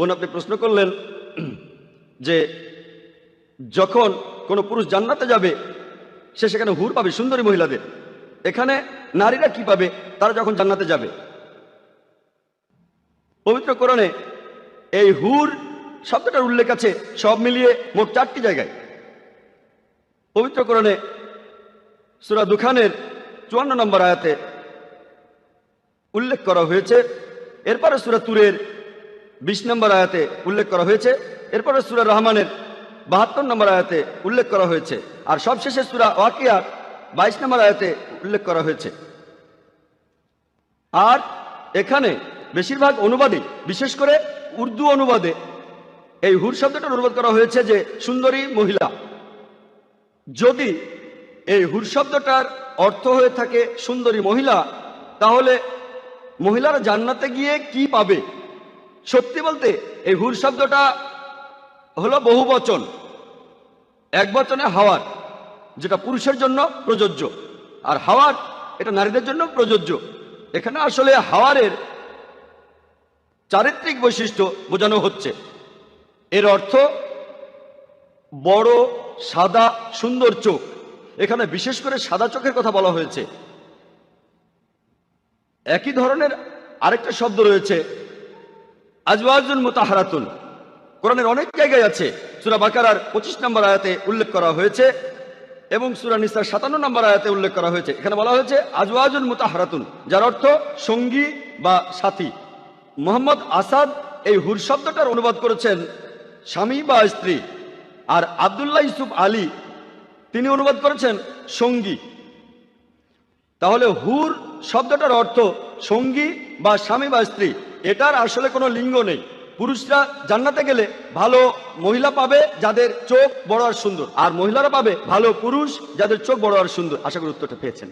বোন, আপনি প্রশ্ন করলেন যে যখন কোনো পুরুষ জান্নাতে যাবে, সে সেখানে হুর পাবে, সুন্দরী মহিলাদের। এখানে নারীরা কি পাবে? তারা যখন জান্নাতে যাবে। পবিত্র কোরআনে এই হুর শব্দটার উল্লেখ আছে, সব মিলিয়ে মোট চারটি জায়গায়। পবিত্র কোরআনে সুরা দুখানের চুয়ান্ন নম্বর আয়াতে উল্লেখ করা হয়েছে। এরপরে সুরা তুরের বিশ নম্বর আয়াতে উল্লেখ করা হয়েছে, এরপরে সুরা রহমানের বাহাত্তর নম্বর আয়াতে উল্লেখ করা হয়েছে, আর সবশেষে সুরা ওয়াকিয়ার বাইশ নম্বর আয়াতে উল্লেখ করা হয়েছে। আর এখানে বেশিরভাগ অনুবাদে বিশেষ করে উর্দু অনুবাদে এই হুর শব্দটার অনুবাদ করা হয়েছে যে সুন্দরী মহিলা। যদি এই হুর শব্দটার অর্থ হয়ে থাকে সুন্দরী মহিলা, তাহলে মহিলারা জান্নাতে গিয়ে কি পাবে? সত্যি বলতে, এই হুর শব্দটা হলো বহু বচন। এক বচনে হাওয়ার, যেটা পুরুষের জন্য প্রযোজ্য, আর হাওয়ার, এটা নারীদের জন্য প্রযোজ্য। এখানে আসলে হাওয়ারের চারিত্রিক বৈশিষ্ট্য বোঝানো হচ্ছে। এর অর্থ, বড়, সাদা, সুন্দর চোখ। এখানে বিশেষ করে সাদা চোখের কথা বলা হয়েছে। একই ধরনের আরেকটা শব্দ রয়েছে আজওয়াজুন মোতাহারাতুন। কোরআনের অনেক জায়গায় আছে। সুরা বাকারার পঁচিশ নম্বর আয়াতে উল্লেখ করা হয়েছে এবং সুরা নিসার সাতান্ন নম্বর আয়াতে উল্লেখ করা হয়েছে। এখানে বলা হয়েছে, আজওয়াজুন মোতাহারাতুন, যার অর্থ সঙ্গী বা সাথী। মোহাম্মদ আসাদ এই হুর শব্দটার অনুবাদ করেছেন স্বামী বা স্ত্রী। আর আবদুল্লাহ ইসুফ আলী, তিনি অনুবাদ করেছেন সঙ্গী। তাহলে হুর শব্দটার অর্থ সঙ্গী বা স্বামী বা স্ত্রী। এটার আসলে কোনো লিঙ্গ নেই। পুরুষরা জান্নাতে গেলে ভালো মহিলা পাবে যাদের চোখ বড় আর সুন্দর। আর মহিলারা পাবে ভালো পুরুষ যাদের চোখ বড় আর সুন্দর। আশা করি উত্তরটা পেয়েছেন।